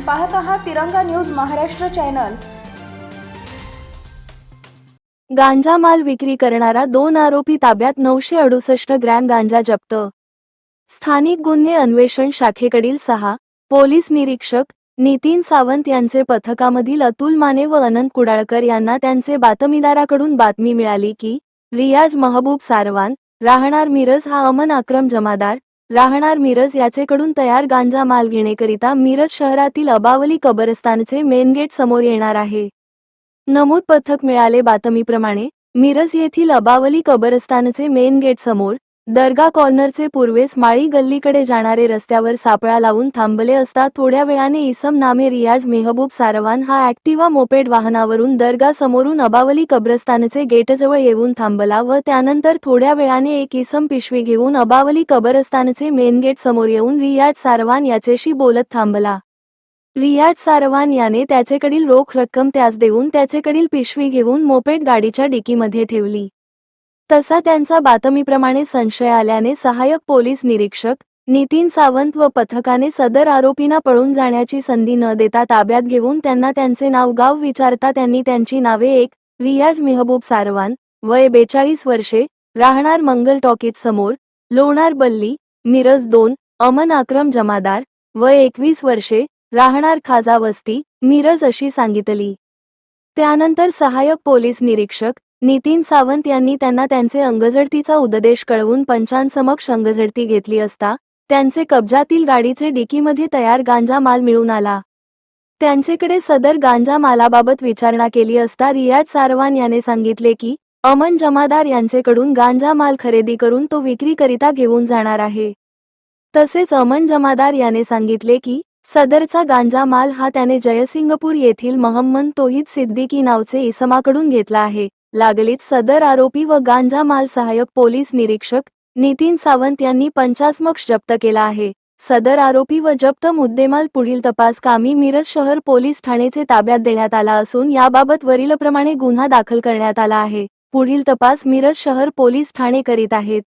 पाहत आहात तिरंगा न्यूज महाराष्ट्र चॅनल. गांजा माल विक्री करणारा दोन आरोपी ताब्यात नऊशे अडुसष्ट ग्रॅम गांजा जप्त. स्थानिक गुन्हे अन्वेषण शाखेकडील सहा पोलीस निरीक्षक नितीन सावंत यांचे पथकामधील अतुल माने व अनंत कुडाळकर यांना त्यांचे बातमीदाराकडून बातमी मिळाली की रियाज महबूब सारवान राहणार मिरज हा अमन अक्रम जमादार राहणार मिरज याचेकडून तयार गांजा माल घेणेकरिता मिरज शहरातील अबावली कबरस्तानचे मेन गेट समोर येणार आहे. नमूद पथक मिळाले बातमीप्रमाणे मिरज येथील अबावली कबरस्तानचे मेन गेट समोर दर्गा कॉर्नरचे पूर्वेस माळी गल्लीकडे जाणारे रस्त्यावर सापळा लावून थांबले असता थोड्या वेळाने इसम नामे रियाज मेहबूब सारवान हा ऍक्टिव्हा मोपेड वाहनावरून दर्गा समोरून अबावली कब्रस्तानचे गेटजवळ येऊन थांबला व त्यानंतर थोड्या वेळाने एक इसम पिशवी घेऊन अबावली कब्रस्तानचे मेन गेट समोर येऊन रियाज सारवान याच्याशी बोलत थांबला. रियाज सारवान याने त्याचेकडील रोख रक्कम त्यास देऊन त्याचेकडील पिशवी घेऊन मोपेड गाडीच्या डिकीमध्ये ठेवली. तसा त्यांचा बातमीप्रमाणे संशय आल्याने सहाय्यक पोलीस निरीक्षक नितीन सावंत व पथकाने सदर आरोपींना पळून जाण्याची संधी न देता ताब्यात घेऊन त्यांना त्यांचे नाव गाव विचारता त्यांनी त्यांची नावे एक रियाज मेहबूब सारवान वय बेचाळीस वर्षे राहणार मंगल टॉकीज समोर लोणार बल्ली मिरज दोन अमन अक्रम जमादार वय एकवीस वर्षे राहणार खाजा वस्ती मिरज अशी सांगितली. त्यानंतर सहाय्यक पोलीस निरीक्षक नितीन सावंत यांनी त्यांना त्यांचे अंगझडतीचा उद्देश कळवून पंचांसमक्ष अंगझडती घेतली असता त्यांचे कब्जातील गाडीचे डिकीमध्ये तयार गांजा माल मिळून आला. त्यांचेकडे सदर गांजा मालाबाबत विचारणा केली असता रियाज सारवान याने सांगितले की अमन जमादार यांचेकडून गांजा माल खरेदी करून तो विक्रीकरिता घेऊन जाणार आहे. तसेच अमन जमादार याने सांगितले की सदरचा गांजा माल हा त्याने जयसिंगपूर येथील महम्मद तोहिद सिद्दीकी नावचे इसमाकडून घेतला आहे. लागलीत सदर आरोपी व गांजा माल सहाय्यक पोलीस निरीक्षक नितीन सावंत यांनी पंचास्मक्ष जप्त केला आहे. सदर आरोपी व जप्त मुद्देमाल पुढील तपास कामी मिरज शहर पोलीस ठाणेचे ताब्यात देण्यात आला असून याबाबत वरीलप्रमाणे गुन्हा दाखल करण्यात आला आहे. पुढील तपास मिरज शहर पोलीस ठाणे करीत आहेत.